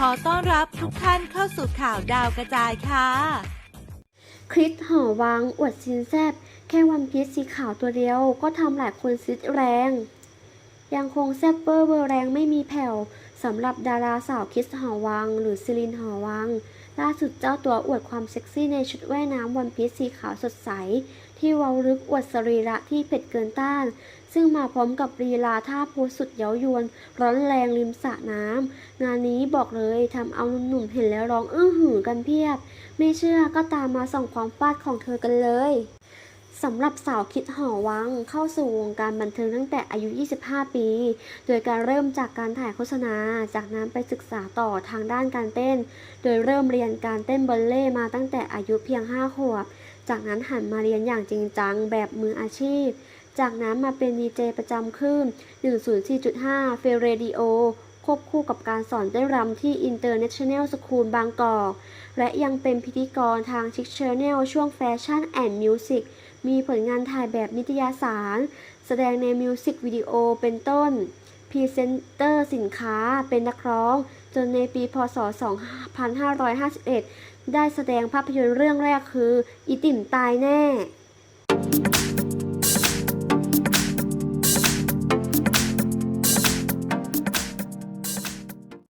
ขอต้อนรับทุกท่านเข้าสู่ข่าวดาวกระจายค่ะ คริสหอวัง อวดซินแซบแค่วันพีชสีขาวตัวเดียวก็ทำหลายคนซิดแรง ยังคงแซบเบอร์เบอร์แรงไม่มีแผ่ว สำหรับดาราสาวคิสหอวัง หรือซิลินหอวัง ล่าสุดเจ้าตัวอวดความเซ็กซี่ในชุดว่ายน้ำวันพีชสีขาวสดใส ที่เว้าลึกอวดสรีระที่เผ็ดเกินต้าน ซึ่งมาพร้อมกับลีลาท่าโพสสุดเย้ายวน ร้อนแรงริมสระน้ำ งานนี้บอกเลยทำเอาหนุ่มๆเห็นแล้วร้องอื้อหือกันเพียบ ไม่เชื่อก็ตามมาส่องความฟาดของเธอกันเลย สำหรับสาวคิดหอวังเข้าสู่วงการบันเทิงตั้งแต่อายุ 25 ปี โดยการเริ่มจากการถ่ายโฆษณา จากนั้นไปศึกษาต่อทางด้านการเต้น โดยเริ่มเรียนการเต้นบอลเล่มาตั้งแต่อายุเพียง 5 ขวบ จากนั้นหันมาเรียนอย่างจริงจังแบบมืออาชีพ จากนั้นมาเป็นดีเจประจำคลื่น104.5 เฟรเรดิโอ ควบคู่กับการสอนเต้นรำที่ International School บางกอก และยังเป็นพิธีกรทางชิคเชอร์แนลช่วงแฟชั่นแอนด์มิวสิกมีผลงานถ่ายแบบนิตยสาร แสดงในมิวสิกวิดีโอเป็นต้นพรีเซนเตอร์สินค้าเป็นนักร้อง จนในปีพศ 2551 ได้แสดงภาพยนตร์เรื่องแรกคือ อีติ่มตายแน่